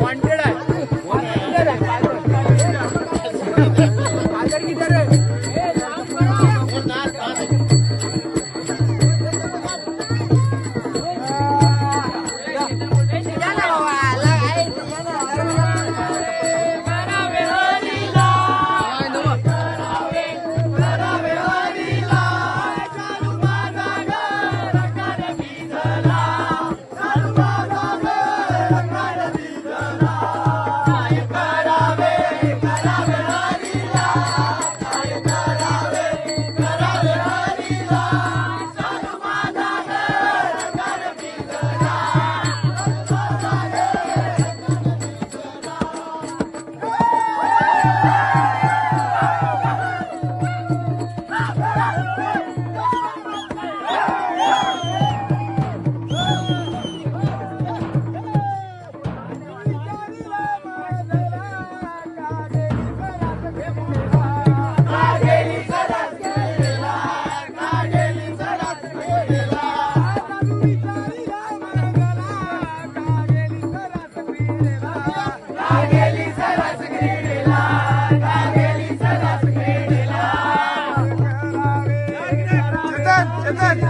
Wanted आहे Amen.